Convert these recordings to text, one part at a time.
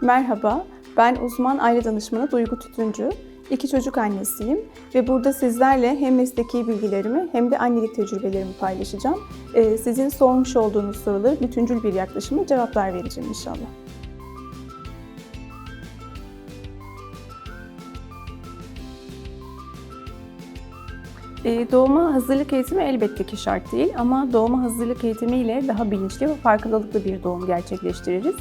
Merhaba, ben uzman aile danışmanı Duygu Tütüncü. İki çocuk annesiyim ve burada sizlerle hem mesleki bilgilerimi hem de annelik tecrübelerimi paylaşacağım. Ee, Sizin sormuş olduğunuz soruları bütüncül bir yaklaşımla cevaplar vereceğim inşallah. Ee, Doğuma hazırlık eğitimi elbette ki şart değil ama doğuma hazırlık eğitimiyle daha bilinçli ve farkındalıklı bir doğum gerçekleştiririz.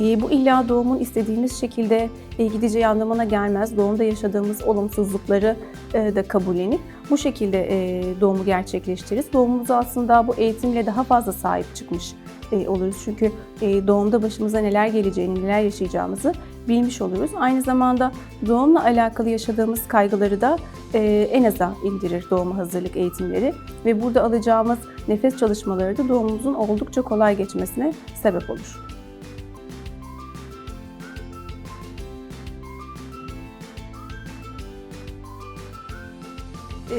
Ee, Bu illa doğumun istediğimiz şekilde gideceği anlamına gelmez. Doğumda yaşadığımız olumsuzlukları e, da kabullenip bu şekilde e, doğumu gerçekleştiririz. Doğumumuza aslında bu eğitimle daha fazla sahip çıkmış e, oluruz. Çünkü doğumda başımıza neler geleceğini, neler yaşayacağımızı bilmiş oluruz. Aynı zamanda doğumla alakalı yaşadığımız kaygıları da en aza indirir doğuma hazırlık eğitimleri ve burada alacağımız nefes çalışmaları da doğumumuzun oldukça kolay geçmesine sebep olur.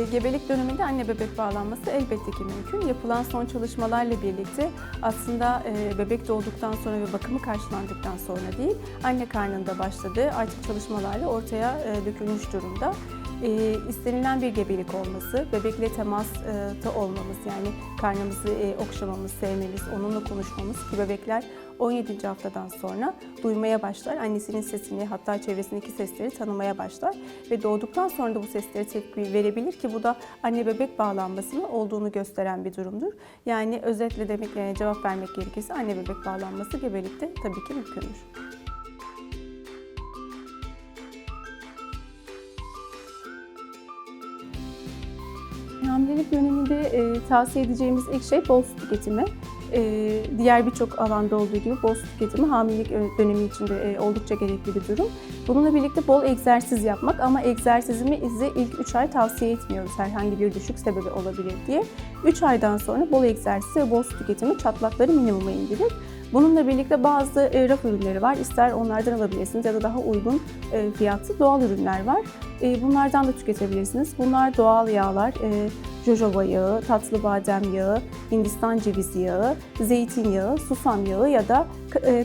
Gebelik döneminde anne bebek bağlanması elbette ki mümkün. Yapılan son çalışmalarla birlikte aslında e, bebek doğduktan sonra ve bakımı karşılandıktan sonra değil, anne karnında başladığı artık çalışmalarla ortaya e, dökülmüş durumda. E, istenilen bir gebelik olması, bebekle temasta olmamız yani karnımızı e, okşamamız, sevmemiz, onunla konuşmamız ki bebekler 17. haftadan sonra duymaya başlar. Annesinin sesini hatta çevresindeki sesleri tanımaya başlar ve doğduktan sonra da bu seslere tepki verebilir ki bu da anne bebek bağlanmasının olduğunu gösteren bir durumdur. Yani özetle demek yani cevap vermek gerekirse anne bebek bağlanması gebelikte tabii ki mümkündür. Hamilelik döneminde e, tavsiye edeceğimiz ilk şey bol su tüketimi. E, diğer birçok alanda olduğu gibi bol su tüketimi hamilelik dönemi içinde e, oldukça gerekli bir durum. Bununla birlikte bol egzersiz yapmak ama egzersizimizi ilk 3 ay tavsiye etmiyoruz herhangi bir düşük sebebi olabilir diye. 3 aydan sonra bol egzersiz ve bol su tüketimi çatlakları minimuma indirir. Bununla birlikte bazı e, raf ürünleri var. İster onlardan alabilirsiniz ya da daha uygun e, fiyatlı doğal ürünler var. E, bunlardan da tüketebilirsiniz. Bunlar doğal yağlar, jojoba yağı, tatlı badem yağı, Hindistan cevizi yağı, zeytinyağı, susam yağı ya da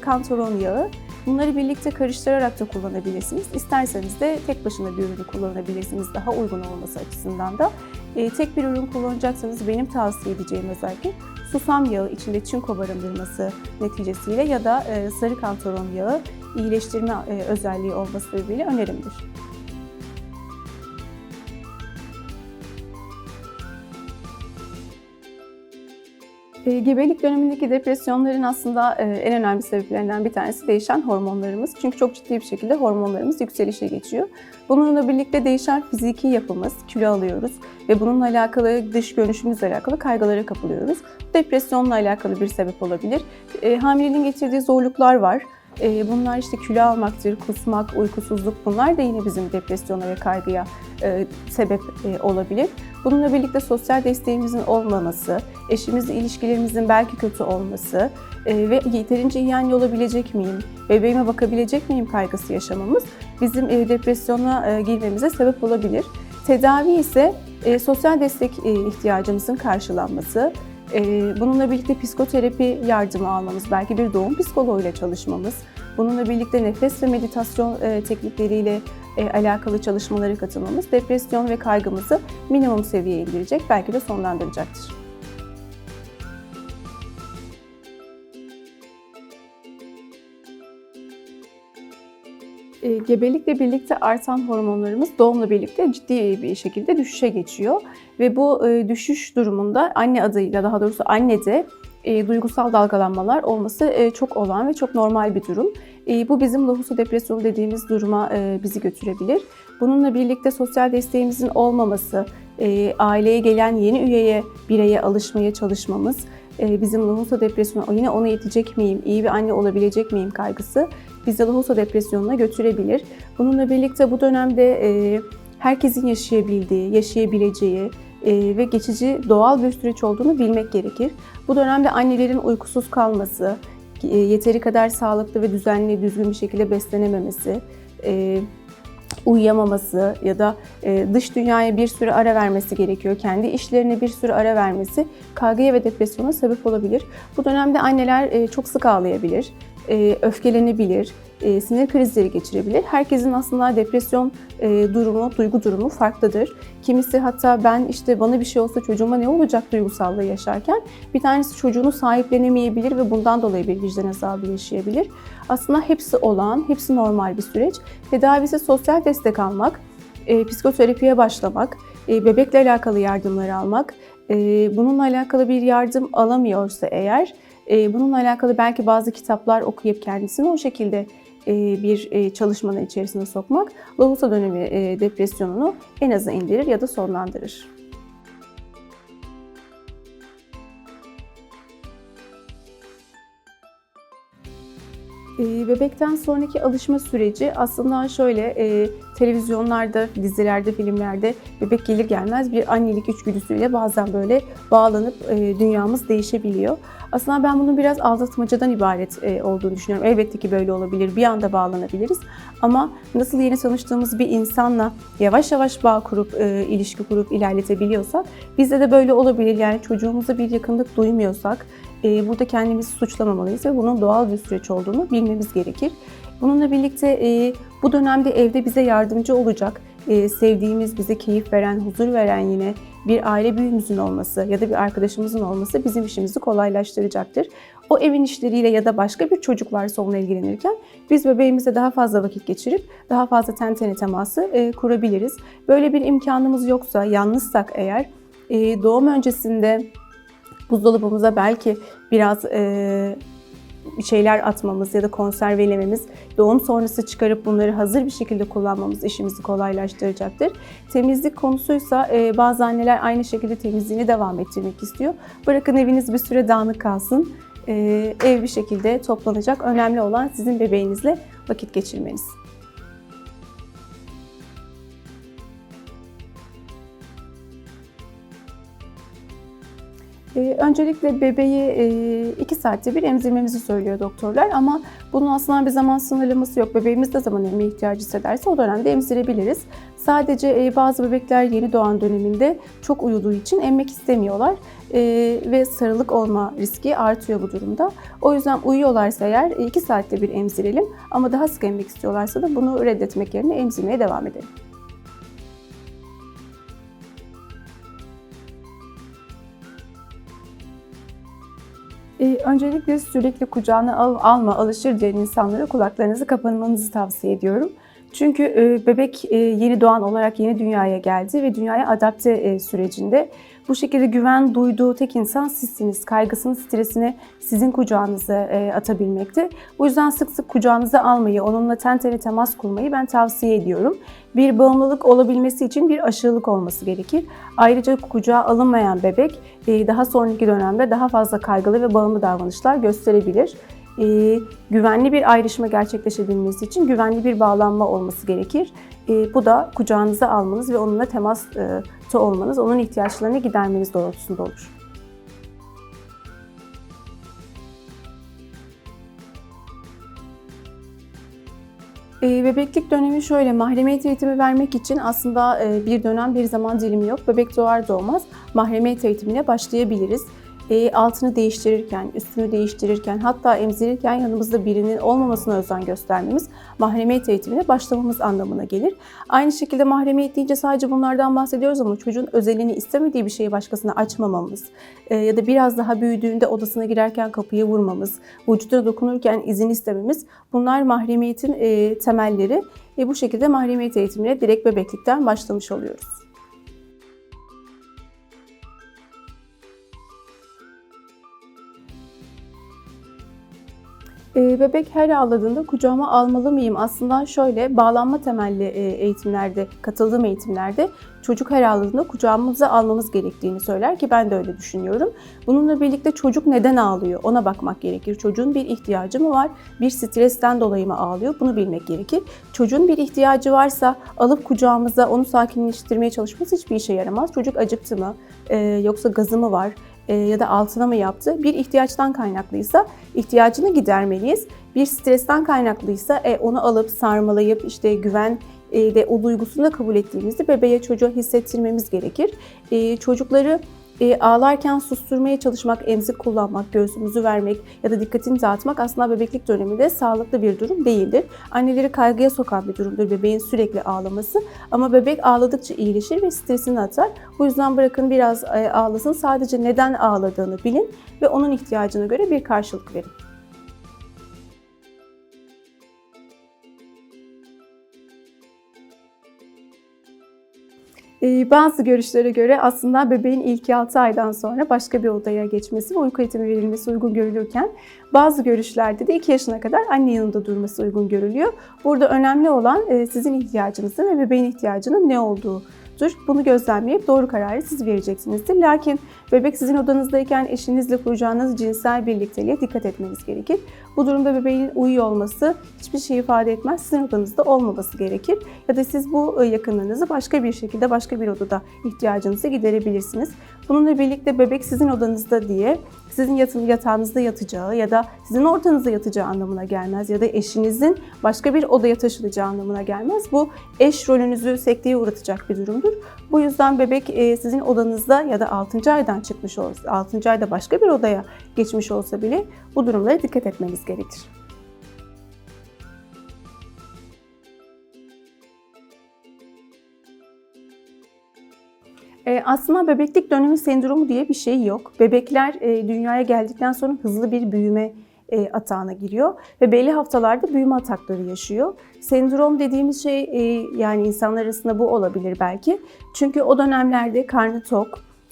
kantaron yağı. Bunları birlikte karıştırarak da kullanabilirsiniz. İsterseniz de tek başına bir ürünü kullanabilirsiniz daha uygun olması açısından da. E, tek bir ürün kullanacaksanız benim tavsiye edeceğim özellikle susam yağı içinde çinko barındırması neticesiyle ya da e, sarı kantaron yağı iyileştirme e, özelliği olması sebebiyle önerimdir. E, Gebelik dönemindeki depresyonların aslında e, en önemli sebeplerinden bir tanesi değişen hormonlarımız. Çünkü çok ciddi bir şekilde hormonlarımız yükselişe geçiyor. Bununla birlikte değişen fiziki yapımız, kilo alıyoruz ve bununla alakalı dış görünüşümüzle alakalı kaygılara kapılıyoruz. Depresyonla alakalı bir sebep olabilir. E, Hamileliğin getirdiği zorluklar var. Bunlar işte kilo almaktır, kusmak, uykusuzluk bunlar da yine bizim depresyona ve kaygıya sebep olabilir. Bununla birlikte sosyal desteğimizin olmaması, eşimizle ilişkilerimizin belki kötü olması e, ve yeterince iyi anne olabilecek miyim, bebeğime bakabilecek miyim kaygısı yaşamamız bizim e, depresyona e, girmemize sebep olabilir. Tedavi ise e, sosyal destek e, ihtiyacımızın karşılanması, ee, Bununla birlikte psikoterapi yardımı almamız, belki bir doğum psikoloğuyla çalışmamız, bununla birlikte nefes ve meditasyon e, teknikleriyle e, alakalı çalışmalara katılmamız depresyon ve kaygımızı minimum seviyeye indirecek, belki de sonlandıracaktır. E, Gebelikle birlikte artan hormonlarımız doğumla birlikte ciddi bir şekilde düşüşe geçiyor. Ve bu e, düşüş durumunda anne adıyla daha doğrusu annede e, duygusal dalgalanmalar olması çok olan ve çok normal bir durum. E, bu bizim lohusa depresyonu dediğimiz duruma e, bizi götürebilir. Bununla birlikte sosyal desteğimizin olmaması, e, aileye gelen yeni üyeye, bireye alışmaya çalışmamız, e, bizim lohusa depresyonu, yine ona yetecek miyim, iyi bir anne olabilecek miyim kaygısı bizi lohusa depresyonuna götürebilir. Bununla birlikte bu dönemde herkesin yaşayabildiği, yaşayabileceği ve geçici doğal bir süreç olduğunu bilmek gerekir. Bu dönemde annelerin uykusuz kalması, yeteri kadar sağlıklı ve düzenli, düzgün bir şekilde beslenememesi, e, uyuyamaması ya da e, dış dünyaya bir süre ara vermesi gerekiyor. Kendi işlerine bir süre ara vermesi kaygıya ve depresyona sebep olabilir. Bu dönemde anneler e, çok sık ağlayabilir. E, öfkelenebilir, e, sinir krizleri geçirebilir. Herkesin aslında depresyon e, durumu, duygu durumu farklıdır. Kimisi hatta ben işte bana bir şey olsa çocuğuma ne olacak duygusallığı yaşarken bir tanesi çocuğunu sahiplenemeyebilir ve bundan dolayı bir vicdan azabı yaşayabilir. Aslında hepsi olan, hepsi normal bir süreç. Tedavisi sosyal destek almak, e, psikoterapiye başlamak, e, bebekle alakalı yardımları almak, e, bununla alakalı bir yardım alamıyorsa eğer, bununla alakalı belki bazı kitaplar okuyup kendisini o şekilde e, bir e, çalışmanın içerisine sokmak, lohusa dönemi e, depresyonunu en aza indirir ya da sonlandırır. Bebekten sonraki alışma süreci aslında şöyle televizyonlarda, dizilerde, filmlerde bebek gelir gelmez bir annelik içgüdüsüyle bazen böyle bağlanıp dünyamız değişebiliyor. Aslında ben bunun biraz aldatmacadan ibaret olduğunu düşünüyorum. Elbette ki böyle olabilir, bir anda bağlanabiliriz. Ama nasıl yeni tanıştığımız bir insanla yavaş yavaş bağ kurup, ilişki kurup ilerletebiliyorsak bizde de böyle olabilir. Yani çocuğumuza bir yakınlık duymuyorsak, burada kendimizi suçlamamalıyız ve bunun doğal bir süreç olduğunu bilmemiz gerekir. Bununla birlikte bu dönemde evde bize yardımcı olacak, sevdiğimiz, bize keyif veren, huzur veren yine bir aile büyüğümüzün olması ya da bir arkadaşımızın olması bizim işimizi kolaylaştıracaktır. O evin işleriyle ya da başka bir çocuk varsa onunla ilgilenirken biz bebeğimizle daha fazla vakit geçirip daha fazla ten tene teması kurabiliriz. Böyle bir imkanımız yoksa, yalnızsak eğer doğum öncesinde buzdolabımıza belki biraz e, şeyler atmamız ya da konservelememiz, doğum sonrası çıkarıp bunları hazır bir şekilde kullanmamız işimizi kolaylaştıracaktır. Temizlik konusuysa e, bazı anneler aynı şekilde temizliğini devam ettirmek istiyor. Bırakın eviniz bir süre dağınık kalsın, e, ev bir şekilde toplanacak. Önemli olan sizin bebeğinizle vakit geçirmeniz. Ee, öncelikle bebeği e, iki saatte bir emzirmemizi söylüyor doktorlar ama bunun aslında bir zaman sınırlaması yok. Bebeğimiz ne zaman emme ihtiyacı hissederse o dönemde emzirebiliriz. Sadece e, bazı bebekler yeni doğan döneminde çok uyuduğu için emmek istemiyorlar e, ve sarılık olma riski artıyor bu durumda. O yüzden uyuyorlarsa eğer iki saatte bir emzirelim ama daha sık emmek istiyorlarsa da bunu reddetmek yerine emzirmeye devam edelim. Ee, öncelikle sürekli kucağına al, alma, alışır diyen insanlara kulaklarınızı kapanmanızı tavsiye ediyorum. Çünkü e, bebek e, yeni doğan olarak yeni dünyaya geldi ve dünyaya adapte e, sürecinde bu şekilde güven duyduğu tek insan sizsiniz. Kaygısını, stresini sizin kucağınıza atabilmekte. Bu yüzden sık sık kucağınıza almayı, onunla ten tene temas kurmayı ben tavsiye ediyorum. Bir bağımlılık olabilmesi için bir aşırılık olması gerekir. Ayrıca kucağa alınmayan bebek daha sonraki dönemde daha fazla kaygılı ve bağımlı davranışlar gösterebilir e, güvenli bir ayrışma gerçekleşebilmesi için güvenli bir bağlanma olması gerekir. E, bu da kucağınıza almanız ve onunla temasta e, olmanız, onun ihtiyaçlarını gidermeniz doğrultusunda olur. E, bebeklik dönemi şöyle, mahremiyet eğitimi vermek için aslında e, bir dönem, bir zaman dilimi yok. Bebek doğar doğmaz mahremiyet eğitimine başlayabiliriz altını değiştirirken, üstünü değiştirirken, hatta emzirirken yanımızda birinin olmamasına özen göstermemiz mahremiyet eğitimine başlamamız anlamına gelir. Aynı şekilde mahremiyet deyince sadece bunlardan bahsediyoruz ama çocuğun özelini istemediği bir şeyi başkasına açmamamız e, ya da biraz daha büyüdüğünde odasına girerken kapıyı vurmamız, vücuduna dokunurken izin istememiz bunlar mahremiyetin e, temelleri. ve bu şekilde mahremiyet eğitimine direkt bebeklikten başlamış oluyoruz. Bebek her ağladığında kucağıma almalı mıyım? Aslında şöyle bağlanma temelli e, eğitimlerde, katıldığım eğitimlerde çocuk her ağladığında kucağımıza almamız gerektiğini söyler ki ben de öyle düşünüyorum. Bununla birlikte çocuk neden ağlıyor ona bakmak gerekir. Çocuğun bir ihtiyacı mı var? Bir stresten dolayı mı ağlıyor? Bunu bilmek gerekir. Çocuğun bir ihtiyacı varsa alıp kucağımıza onu sakinleştirmeye çalışması hiçbir işe yaramaz. Çocuk acıktı mı? Ee, yoksa gazı mı var? E, ya da altına mı yaptı? Bir ihtiyaçtan kaynaklıysa ihtiyacını gidermeliyiz. Bir stresten kaynaklıysa e, onu alıp sarmalayıp işte güven e, de o duygusunu da kabul ettiğimizde bebeğe çocuğa hissettirmemiz gerekir. E, çocukları e, ağlarken susturmaya çalışmak, emzik kullanmak, göğsümüzü vermek ya da dikkatini dağıtmak aslında bebeklik döneminde sağlıklı bir durum değildir. Anneleri kaygıya sokan bir durumdur bebeğin sürekli ağlaması ama bebek ağladıkça iyileşir ve stresini atar. Bu yüzden bırakın biraz e, ağlasın sadece neden ağladığını bilin ve onun ihtiyacına göre bir karşılık verin. Bazı görüşlere göre aslında bebeğin ilk 6 aydan sonra başka bir odaya geçmesi ve uyku eğitimi verilmesi uygun görülürken bazı görüşlerde de 2 yaşına kadar anne yanında durması uygun görülüyor. Burada önemli olan e, sizin ihtiyacınızın ve bebeğin ihtiyacının ne olduğu Bunu gözlemleyip doğru kararı siz vereceksinizdir. Lakin bebek sizin odanızdayken eşinizle kuracağınız cinsel birlikteliğe dikkat etmeniz gerekir. Bu durumda bebeğin uyuyor olması hiçbir şey ifade etmez. Sizin odanızda olmaması gerekir. Ya da siz bu ıı, yakınlığınızı başka bir şekilde başka bir odada ihtiyacınızı giderebilirsiniz. Bununla birlikte bebek sizin odanızda diye sizin yatağınızda yatacağı ya da sizin ortanızda yatacağı anlamına gelmez ya da eşinizin başka bir odaya taşınacağı anlamına gelmez. Bu eş rolünüzü sekteye uğratacak bir durumdur. Bu yüzden bebek e, sizin odanızda ya da 6. aydan çıkmış olsa, 6. ayda başka bir odaya geçmiş olsa bile bu durumlara dikkat etmeniz gerekir. E, aslında bebeklik dönemi sendromu diye bir şey yok. Bebekler e, dünyaya geldikten sonra hızlı bir büyüme e, atağına giriyor ve belli haftalarda büyüme atakları yaşıyor. Sendrom dediğimiz şey e, yani insanlar arasında bu olabilir belki. Çünkü o dönemlerde karnı tok,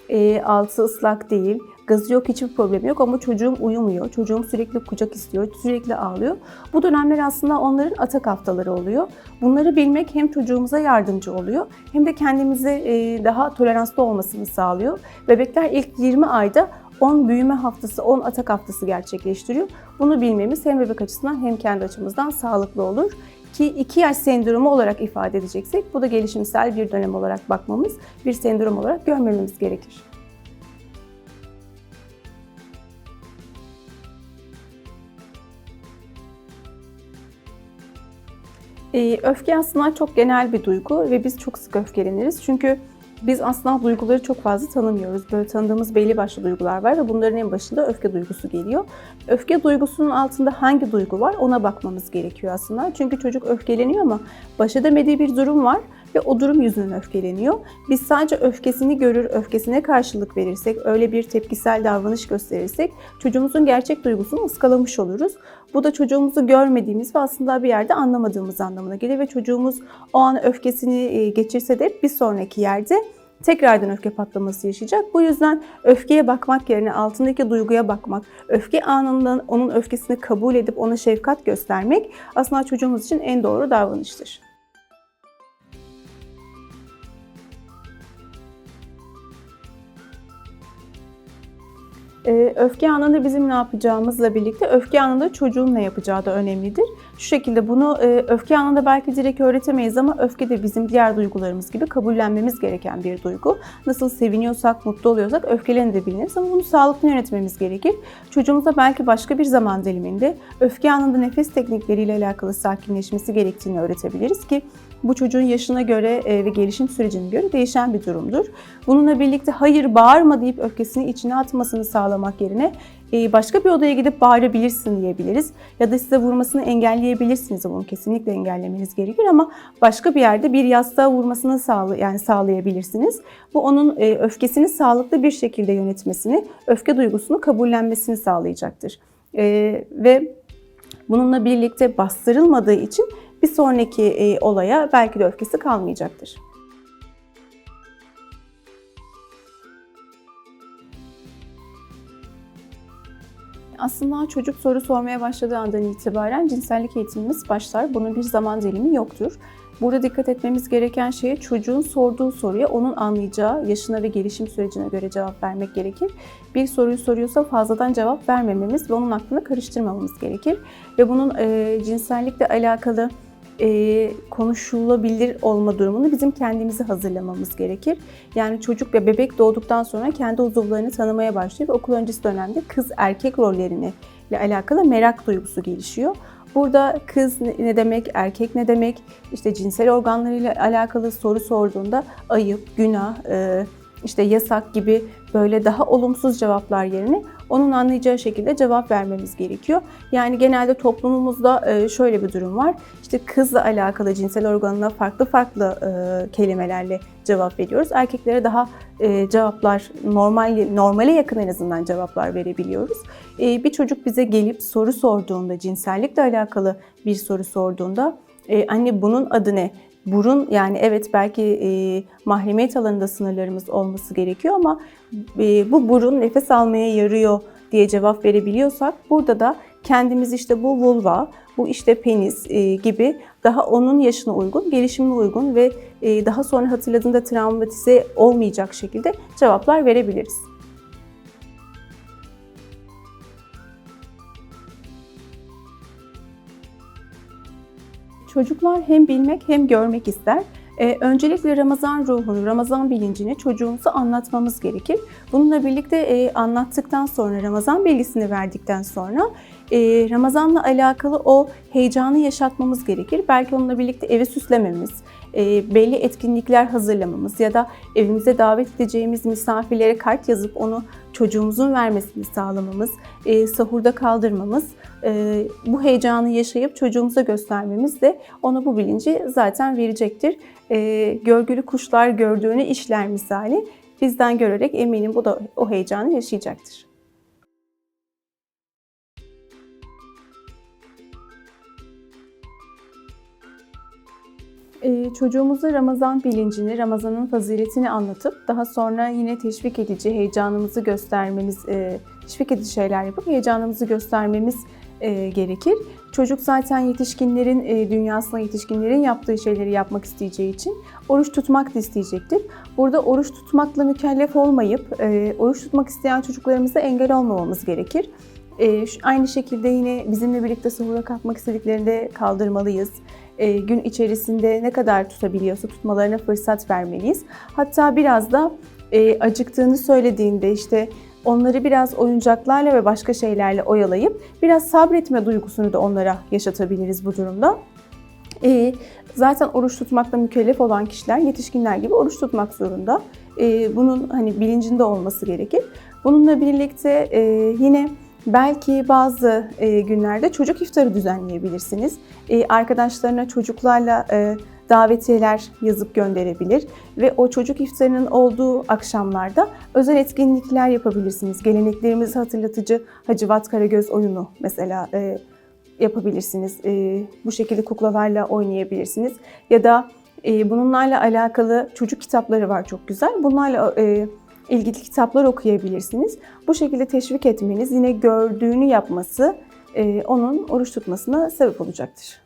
e, altı ıslak değil, gazı yok, hiçbir problemi yok ama çocuğum uyumuyor, çocuğum sürekli kucak istiyor, sürekli ağlıyor. Bu dönemler aslında onların atak haftaları oluyor. Bunları bilmek hem çocuğumuza yardımcı oluyor hem de kendimize e, daha toleranslı olmasını sağlıyor. Bebekler ilk 20 ayda 10 büyüme haftası, 10 atak haftası gerçekleştiriyor. Bunu bilmemiz hem bebek açısından hem kendi açımızdan sağlıklı olur. Ki 2 yaş sendromu olarak ifade edeceksek bu da gelişimsel bir dönem olarak bakmamız, bir sendrom olarak görmememiz gerekir. Ee, öfke aslında çok genel bir duygu ve biz çok sık öfkeleniriz. Çünkü biz aslında duyguları çok fazla tanımıyoruz. Böyle tanıdığımız belli başlı duygular var ve bunların en başında öfke duygusu geliyor. Öfke duygusunun altında hangi duygu var ona bakmamız gerekiyor aslında. Çünkü çocuk öfkeleniyor ama baş edemediği bir durum var ve o durum yüzünden öfkeleniyor. Biz sadece öfkesini görür, öfkesine karşılık verirsek, öyle bir tepkisel davranış gösterirsek çocuğumuzun gerçek duygusunu ıskalamış oluruz. Bu da çocuğumuzu görmediğimiz ve aslında bir yerde anlamadığımız anlamına gelir ve çocuğumuz o an öfkesini e, geçirse de bir sonraki yerde tekrardan öfke patlaması yaşayacak. Bu yüzden öfkeye bakmak yerine altındaki duyguya bakmak, öfke anından onun öfkesini kabul edip ona şefkat göstermek aslında çocuğumuz için en doğru davranıştır. Ee, öfke anında bizim ne yapacağımızla birlikte öfke anında çocuğun ne yapacağı da önemlidir. Şu şekilde bunu e, öfke anında belki direkt öğretemeyiz ama öfke de bizim diğer duygularımız gibi kabullenmemiz gereken bir duygu. Nasıl seviniyorsak, mutlu oluyorsak öfkelenebiliriz ama bunu sağlıklı yönetmemiz gerekir. Çocuğumuza belki başka bir zaman diliminde öfke anında nefes teknikleriyle alakalı sakinleşmesi gerektiğini öğretebiliriz ki bu çocuğun yaşına göre e, ve gelişim sürecine göre değişen bir durumdur. Bununla birlikte hayır bağırma deyip öfkesini içine atmasını sağlamak yerine e, başka bir odaya gidip bağırabilirsin diyebiliriz. Ya da size vurmasını engelleyebilirsiniz. Bunu kesinlikle engellemeniz gerekir ama başka bir yerde bir yastığa vurmasını sağla yani sağlayabilirsiniz. Bu onun e, öfkesini sağlıklı bir şekilde yönetmesini, öfke duygusunu kabullenmesini sağlayacaktır. Ve bununla birlikte bastırılmadığı için bir sonraki e, olaya belki de öfkesi kalmayacaktır. Aslında çocuk soru sormaya başladığı andan itibaren cinsellik eğitimimiz başlar. Bunun bir zaman dilimi yoktur. Burada dikkat etmemiz gereken şey çocuğun sorduğu soruya onun anlayacağı yaşına ve gelişim sürecine göre cevap vermek gerekir. Bir soruyu soruyorsa fazladan cevap vermememiz ve onun aklını karıştırmamamız gerekir. Ve bunun e, cinsellikle alakalı e, konuşulabilir olma durumunu bizim kendimizi hazırlamamız gerekir. Yani çocuk ve bebek doğduktan sonra kendi uzuvlarını tanımaya başlıyor ve okul öncesi dönemde kız erkek rollerini ile alakalı merak duygusu gelişiyor. Burada kız ne demek, erkek ne demek, işte cinsel organlarıyla alakalı soru sorduğunda ayıp, günah, e, işte yasak gibi böyle daha olumsuz cevaplar yerine onun anlayacağı şekilde cevap vermemiz gerekiyor. Yani genelde toplumumuzda e, şöyle bir durum var. İşte kızla alakalı cinsel organına farklı farklı e, kelimelerle cevap veriyoruz. Erkeklere daha e, cevaplar normal normale yakın en azından cevaplar verebiliyoruz. Bir çocuk bize gelip soru sorduğunda cinsellikle alakalı bir soru sorduğunda anne bunun adı ne? Burun yani evet belki e, mahremiyet alanında sınırlarımız olması gerekiyor ama e, bu burun nefes almaya yarıyor diye cevap verebiliyorsak burada da kendimiz işte bu vulva, bu işte penis e, gibi daha onun yaşına uygun, gelişimine uygun ve e, daha sonra hatırladığında travmatize olmayacak şekilde cevaplar verebiliriz. Çocuklar hem bilmek hem görmek ister. Ee, öncelikle Ramazan ruhunu, Ramazan bilincini çocuğumuza anlatmamız gerekir. Bununla birlikte e, anlattıktan sonra, Ramazan bilgisini verdikten sonra e, Ramazan'la alakalı o heyecanı yaşatmamız gerekir. Belki onunla birlikte evi süslememiz, e, belli etkinlikler hazırlamamız ya da evimize davet edeceğimiz misafirlere kart yazıp onu çocuğumuzun vermesini sağlamamız, e, sahurda kaldırmamız, e, bu heyecanı yaşayıp çocuğumuza göstermemiz de ona bu bilinci zaten verecektir. E, görgülü kuşlar gördüğünü işler misali bizden görerek eminim bu da o heyecanı yaşayacaktır. Ee, çocuğumuza Ramazan bilincini, Ramazan'ın faziletini anlatıp daha sonra yine teşvik edici, heyecanımızı göstermemiz, e, teşvik edici şeyler yapıp heyecanımızı göstermemiz e, gerekir. Çocuk zaten yetişkinlerin e, dünyasına, yetişkinlerin yaptığı şeyleri yapmak isteyeceği için oruç tutmak da isteyecektir. Burada oruç tutmakla mükellef olmayıp oruç tutmak isteyen çocuklarımıza engel olmamamız gerekir. Aynı şekilde yine bizimle birlikte sahura kalkmak istediklerinde kaldırmalıyız e, gün içerisinde ne kadar tutabiliyorsa tutmalarına fırsat vermeliyiz. Hatta biraz da e, acıktığını söylediğinde işte onları biraz oyuncaklarla ve başka şeylerle oyalayıp biraz sabretme duygusunu da onlara yaşatabiliriz bu durumda. E, zaten oruç tutmakla mükellef olan kişiler yetişkinler gibi oruç tutmak zorunda. E, bunun hani bilincinde olması gerekir. Bununla birlikte e, yine Belki bazı e, günlerde çocuk iftarı düzenleyebilirsiniz. E, arkadaşlarına çocuklarla e, davetiyeler yazıp gönderebilir ve o çocuk iftarının olduğu akşamlarda özel etkinlikler yapabilirsiniz. Geleneklerimizi hatırlatıcı Hacivat Karagöz oyunu mesela yapabilirsiniz. Bu şekilde kuklalarla oynayabilirsiniz. Ya da bununlarla alakalı çocuk kitapları var çok güzel. Bunlarla ilgili kitaplar okuyabilirsiniz. Bu şekilde teşvik etmeniz yine gördüğünü yapması e, onun oruç tutmasına sebep olacaktır.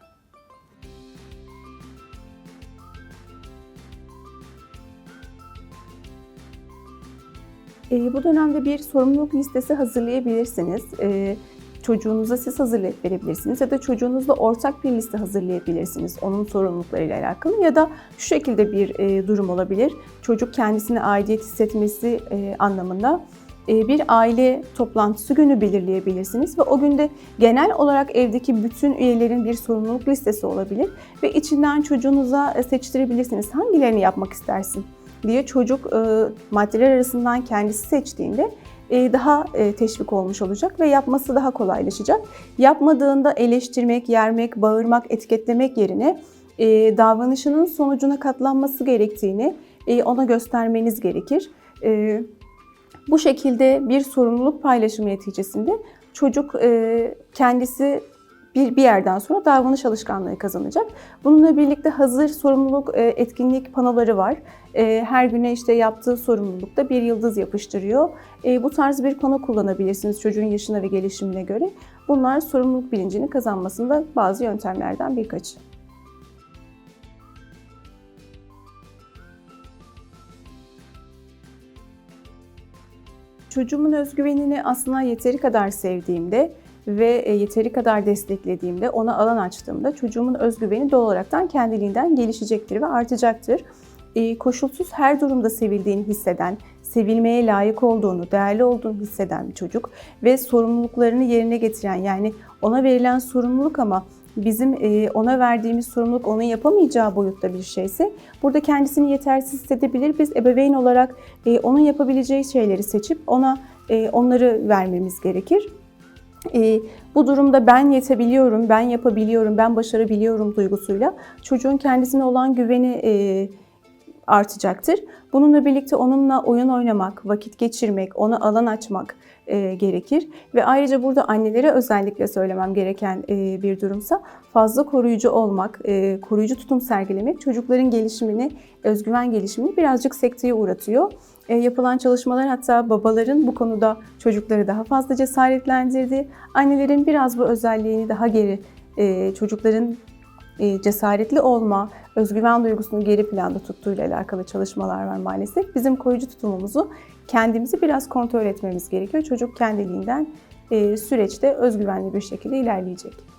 E, bu dönemde bir sorumluluk listesi hazırlayabilirsiniz. E, çocuğunuza siz hazırlayıp verebilirsiniz ya da çocuğunuzla ortak bir liste hazırlayabilirsiniz onun sorumluluklarıyla alakalı ya da şu şekilde bir e, durum olabilir. Çocuk kendisine aidiyet hissetmesi e, anlamında e, bir aile toplantısı günü belirleyebilirsiniz ve o günde genel olarak evdeki bütün üyelerin bir sorumluluk listesi olabilir ve içinden çocuğunuza e, seçtirebilirsiniz. Hangilerini yapmak istersin diye çocuk e, maddeler arasından kendisi seçtiğinde e, daha e, teşvik olmuş olacak ve yapması daha kolaylaşacak. Yapmadığında eleştirmek, yermek, bağırmak, etiketlemek yerine davranışının sonucuna katlanması gerektiğini ona göstermeniz gerekir. Bu şekilde bir sorumluluk paylaşımı neticesinde çocuk kendisi bir, bir yerden sonra davranış alışkanlığı kazanacak. Bununla birlikte hazır sorumluluk e, etkinlik panoları var. E, her güne işte yaptığı sorumlulukta bir yıldız yapıştırıyor. E, bu tarz bir pano kullanabilirsiniz çocuğun yaşına ve gelişimine göre. Bunlar sorumluluk bilincini kazanmasında bazı yöntemlerden birkaçı. Çocuğumun özgüvenini aslında yeteri kadar sevdiğimde ve e, yeteri kadar desteklediğimde, ona alan açtığımda çocuğumun özgüveni doğal olaraktan kendiliğinden gelişecektir ve artacaktır. E, koşulsuz her durumda sevildiğini hisseden, sevilmeye layık olduğunu, değerli olduğunu hisseden bir çocuk ve sorumluluklarını yerine getiren yani ona verilen sorumluluk ama bizim e, ona verdiğimiz sorumluluk onun yapamayacağı boyutta bir şeyse burada kendisini yetersiz hissedebilir. Biz ebeveyn olarak onun yapabileceği şeyleri seçip ona onları vermemiz gerekir. E, bu durumda ben yetebiliyorum, ben yapabiliyorum, ben başarabiliyorum duygusuyla çocuğun kendisine olan güveni e, artacaktır. Bununla birlikte onunla oyun oynamak, vakit geçirmek, ona alan açmak e, gerekir. Ve ayrıca burada annelere özellikle söylemem gereken e, bir durumsa fazla koruyucu olmak, e, koruyucu tutum sergilemek çocukların gelişimini, özgüven gelişimini birazcık sekteye uğratıyor. E, yapılan çalışmalar hatta babaların bu konuda çocukları daha fazla cesaretlendirdi. Annelerin biraz bu özelliğini daha geri e, çocukların e, cesaretli olma, özgüven duygusunu geri planda tuttuğuyla alakalı çalışmalar var maalesef. Bizim koruyucu tutumumuzu kendimizi biraz kontrol etmemiz gerekiyor. Çocuk kendiliğinden süreçte özgüvenli bir şekilde ilerleyecek.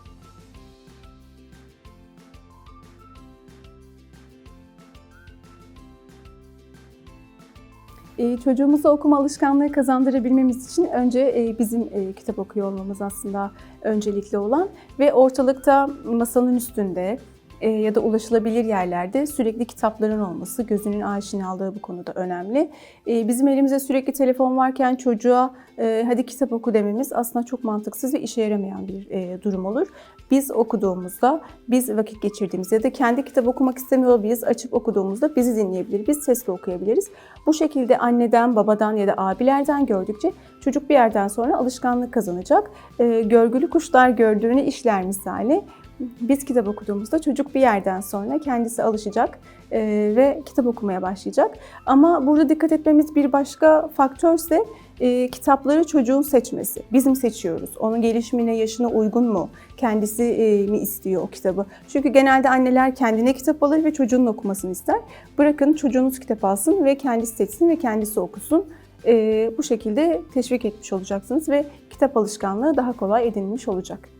Çocuğumuza okuma alışkanlığı kazandırabilmemiz için önce e, bizim e, kitap okuyor olmamız aslında öncelikli olan ve ortalıkta masanın üstünde ya da ulaşılabilir yerlerde sürekli kitapların olması, gözünün aşinalığı bu konuda önemli. E, bizim elimizde sürekli telefon varken çocuğa e, hadi kitap oku dememiz aslında çok mantıksız ve işe yaramayan bir e, durum olur. Biz okuduğumuzda, biz vakit geçirdiğimizde ya da kendi kitap okumak istemiyor olabiliriz, açıp okuduğumuzda bizi dinleyebilir, biz sesli okuyabiliriz. Bu şekilde anneden, babadan ya da abilerden gördükçe çocuk bir yerden sonra alışkanlık kazanacak. E, görgülü kuşlar gördüğünü işler misali biz kitap okuduğumuzda çocuk bir yerden sonra kendisi alışacak e, ve kitap okumaya başlayacak. Ama burada dikkat etmemiz bir başka faktörse e, kitapları çocuğun seçmesi. Bizim seçiyoruz. Onun gelişimine, yaşına uygun mu? Kendisi e, mi istiyor o kitabı? Çünkü genelde anneler kendine kitap alır ve çocuğunun okumasını ister. Bırakın çocuğunuz kitap alsın ve kendisi seçsin ve kendisi okusun. E, bu şekilde teşvik etmiş olacaksınız ve kitap alışkanlığı daha kolay edinilmiş olacak.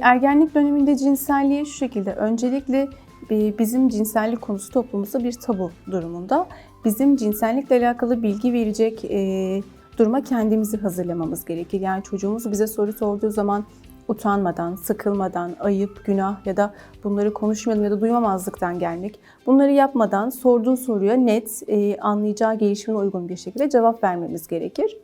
Ergenlik döneminde cinselliği şu şekilde öncelikle e, bizim cinsellik konusu toplumumuzda bir tabu durumunda. Bizim cinsellikle alakalı bilgi verecek e, duruma kendimizi hazırlamamız gerekir. Yani çocuğumuz bize soru sorduğu zaman utanmadan, sıkılmadan, ayıp, günah ya da bunları konuşmayalım ya da duymamazlıktan gelmek. Bunları yapmadan sorduğu soruya net, e, anlayacağı gelişimine uygun bir şekilde cevap vermemiz gerekir.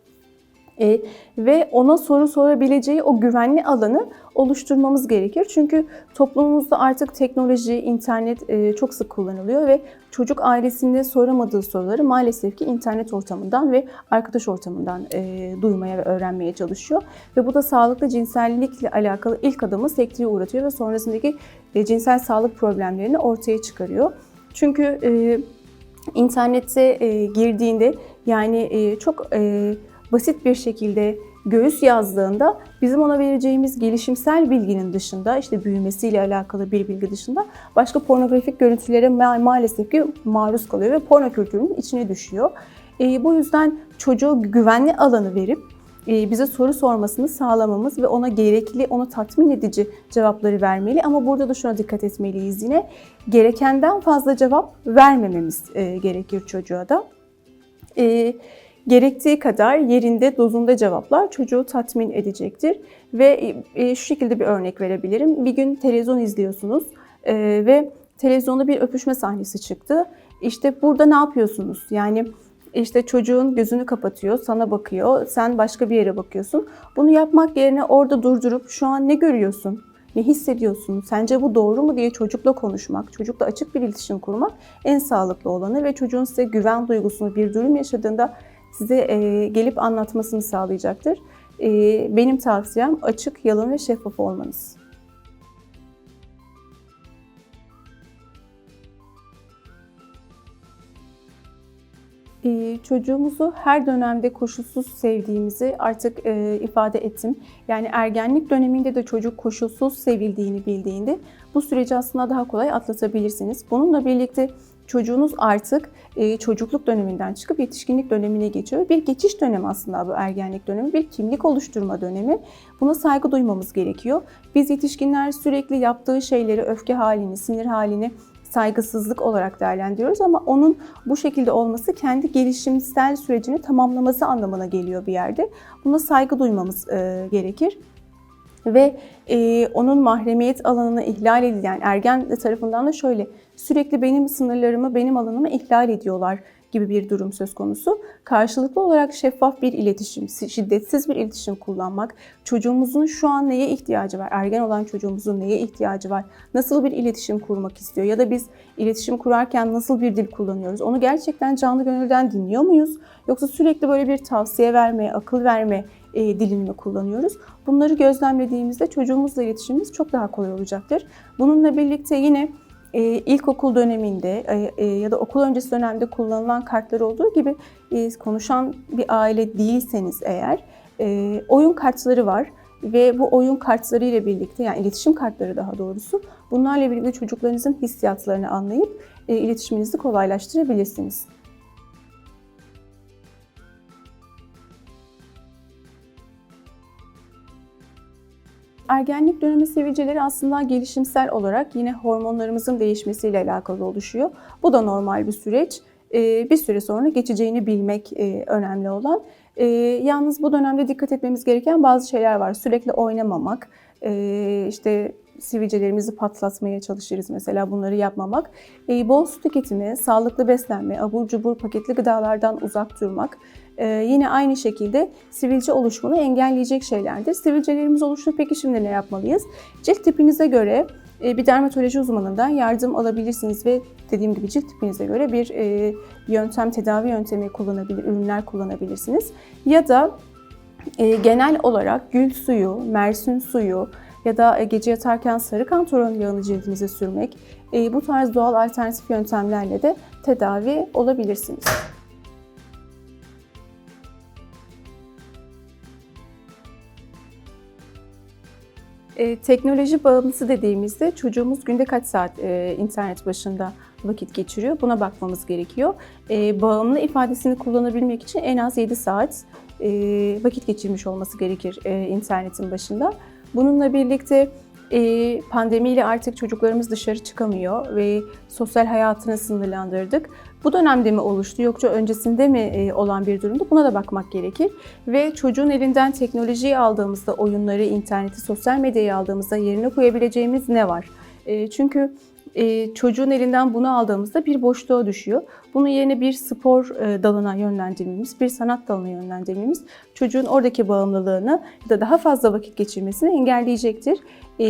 E, ve ona soru sorabileceği o güvenli alanı oluşturmamız gerekir. Çünkü toplumumuzda artık teknoloji, internet e, çok sık kullanılıyor ve çocuk ailesinde soramadığı soruları maalesef ki internet ortamından ve arkadaş ortamından e, duymaya ve öğrenmeye çalışıyor. Ve bu da sağlıklı cinsellikle alakalı ilk adımı sekteye uğratıyor ve sonrasındaki e, cinsel sağlık problemlerini ortaya çıkarıyor. Çünkü e, internette e, girdiğinde yani e, çok... E, basit bir şekilde göğüs yazdığında bizim ona vereceğimiz gelişimsel bilginin dışında işte büyümesiyle alakalı bir bilgi dışında başka pornografik görüntülere ma maalesef ki maruz kalıyor ve porno kültürünün içine düşüyor. E, bu yüzden çocuğu güvenli alanı verip e, bize soru sormasını sağlamamız ve ona gerekli, onu tatmin edici cevapları vermeli. Ama burada da şuna dikkat etmeliyiz yine. Gerekenden fazla cevap vermememiz e, gerekir çocuğa da. E, gerektiği kadar yerinde, dozunda cevaplar çocuğu tatmin edecektir. Ve e, şu şekilde bir örnek verebilirim. Bir gün televizyon izliyorsunuz e, ve televizyonda bir öpüşme sahnesi çıktı. İşte burada ne yapıyorsunuz? Yani işte çocuğun gözünü kapatıyor, sana bakıyor, sen başka bir yere bakıyorsun. Bunu yapmak yerine orada durdurup şu an ne görüyorsun? Ne hissediyorsun? Sence bu doğru mu diye çocukla konuşmak, çocukla açık bir iletişim kurmak en sağlıklı olanı ve çocuğun size güven duygusunu bir durum yaşadığında size e, gelip anlatmasını sağlayacaktır. E, benim tavsiyem açık, yalın ve şeffaf olmanız. çocuğumuzu her dönemde koşulsuz sevdiğimizi artık e, ifade ettim. Yani ergenlik döneminde de çocuk koşulsuz sevildiğini bildiğinde bu süreci aslında daha kolay atlatabilirsiniz. Bununla birlikte çocuğunuz artık e, çocukluk döneminden çıkıp yetişkinlik dönemine geçiyor. Bir geçiş dönemi aslında bu ergenlik dönemi, bir kimlik oluşturma dönemi. Buna saygı duymamız gerekiyor. Biz yetişkinler sürekli yaptığı şeyleri, öfke halini, sinir halini saygısızlık olarak değerlendiriyoruz ama onun bu şekilde olması kendi gelişimsel sürecini tamamlaması anlamına geliyor bir yerde. Buna saygı duymamız e, gerekir ve e, onun mahremiyet alanını ihlal edilen ergen tarafından da şöyle sürekli benim sınırlarımı, benim alanımı ihlal ediyorlar gibi bir durum söz konusu. Karşılıklı olarak şeffaf bir iletişim, şiddetsiz bir iletişim kullanmak, çocuğumuzun şu an neye ihtiyacı var, ergen olan çocuğumuzun neye ihtiyacı var, nasıl bir iletişim kurmak istiyor ya da biz iletişim kurarken nasıl bir dil kullanıyoruz, onu gerçekten canlı gönülden dinliyor muyuz? Yoksa sürekli böyle bir tavsiye verme, akıl verme e, dilini kullanıyoruz? Bunları gözlemlediğimizde çocuğumuzla iletişimimiz çok daha kolay olacaktır. Bununla birlikte yine e, ilkokul döneminde e, e, ya da okul öncesi dönemde kullanılan kartlar olduğu gibi e, konuşan bir aile değilseniz eğer e, oyun kartları var ve bu oyun kartları ile birlikte yani iletişim kartları daha doğrusu bunlarla birlikte çocuklarınızın hissiyatlarını anlayıp e, iletişiminizi kolaylaştırabilirsiniz. Ergenlik dönemi sivilceleri aslında gelişimsel olarak yine hormonlarımızın değişmesiyle alakalı oluşuyor. Bu da normal bir süreç. Ee, bir süre sonra geçeceğini bilmek e, önemli olan. Ee, yalnız bu dönemde dikkat etmemiz gereken bazı şeyler var. Sürekli oynamamak, e, işte sivilcelerimizi patlatmaya çalışırız mesela bunları yapmamak. E, bol su tüketimi, sağlıklı beslenme, abur cubur paketli gıdalardan uzak durmak e, yine aynı şekilde sivilce oluşumunu engelleyecek şeylerdir. Sivilcelerimiz oluştu peki şimdi ne yapmalıyız? Cilt tipinize göre e, bir dermatoloji uzmanından yardım alabilirsiniz ve dediğim gibi cilt tipinize göre bir e, yöntem, tedavi yöntemi kullanabilir, ürünler kullanabilirsiniz. Ya da e, genel olarak gül suyu, mersin suyu, ya da e, gece yatarken sarı kantaron yağını cildinize sürmek, e, bu tarz doğal alternatif yöntemlerle de tedavi olabilirsiniz. E, teknoloji bağımlısı dediğimizde çocuğumuz günde kaç saat e, internet başında vakit geçiriyor buna bakmamız gerekiyor. E, bağımlı ifadesini kullanabilmek için en az 7 saat e, vakit geçirmiş olması gerekir e, internetin başında. Bununla birlikte e, pandemiyle artık çocuklarımız dışarı çıkamıyor ve sosyal hayatını sınırlandırdık. Bu dönemde mi oluştu yoksa öncesinde mi e, olan bir durumda buna da bakmak gerekir. Ve çocuğun elinden teknolojiyi aldığımızda, oyunları, interneti, sosyal medyayı aldığımızda yerine koyabileceğimiz ne var? E, çünkü e, çocuğun elinden bunu aldığımızda bir boşluğa düşüyor. Bunun yerine bir spor e, dalına yönlendirmemiz, bir sanat dalına yönlendirmemiz çocuğun oradaki bağımlılığını ya da daha fazla vakit geçirmesini engelleyecektir. E,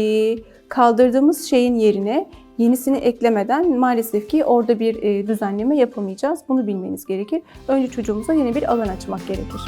kaldırdığımız şeyin yerine yenisini eklemeden maalesef ki orada bir e, düzenleme yapamayacağız. Bunu bilmeniz gerekir. Önce çocuğumuza yeni bir alan açmak gerekir.